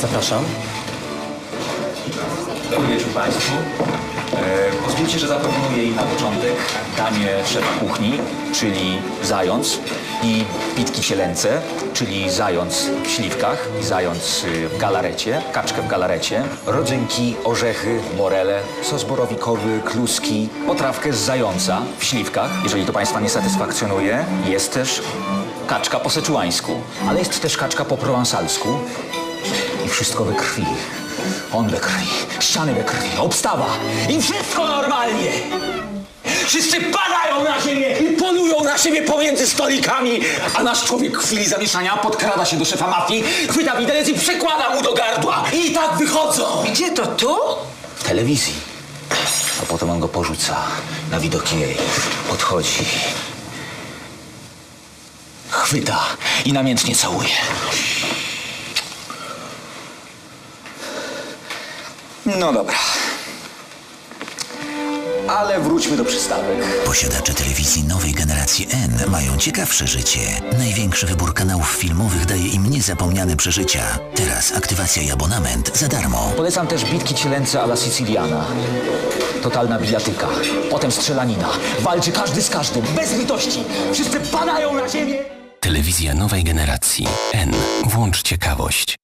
Zapraszam. Dobry wieczór Państwu. E, pozwólcie, że zaproponuję im na początek danie szefa kuchni, czyli zając i bitki cielęce, czyli zając w śliwkach zając y, w galarecie, kaczkę w galarecie, rodzynki, orzechy, morele, sos borowikowy, kluski, potrawkę z zająca w śliwkach. Jeżeli to Państwa nie satysfakcjonuje, jest też kaczka po seczułańsku, ale jest też kaczka po prowansalsku wszystko we krwi. On we krwi, ściany we krwi, obstawa i wszystko normalnie. Wszyscy padają na ziemię i polują na siebie pomiędzy stolikami, a nasz człowiek w chwili zamieszania podkrada się do szefa mafii, chwyta widelec i przekłada mu do gardła. I tak wychodzą. Gdzie to tu? W telewizji. A potem on go porzuca na widok jej. Podchodzi. Chwyta i namiętnie całuje. No dobra. Ale wróćmy do przystawek. Posiadacze telewizji nowej generacji N mają ciekawsze życie. Największy wybór kanałów filmowych daje im niezapomniane przeżycia. Teraz aktywacja i abonament za darmo. Polecam też bitki cielęce alla Siciliana. Totalna bijatyka. Potem strzelanina. Walczy każdy z każdym, bez litości. Wszyscy padają na ziemię. Telewizja nowej generacji. N. Włącz ciekawość.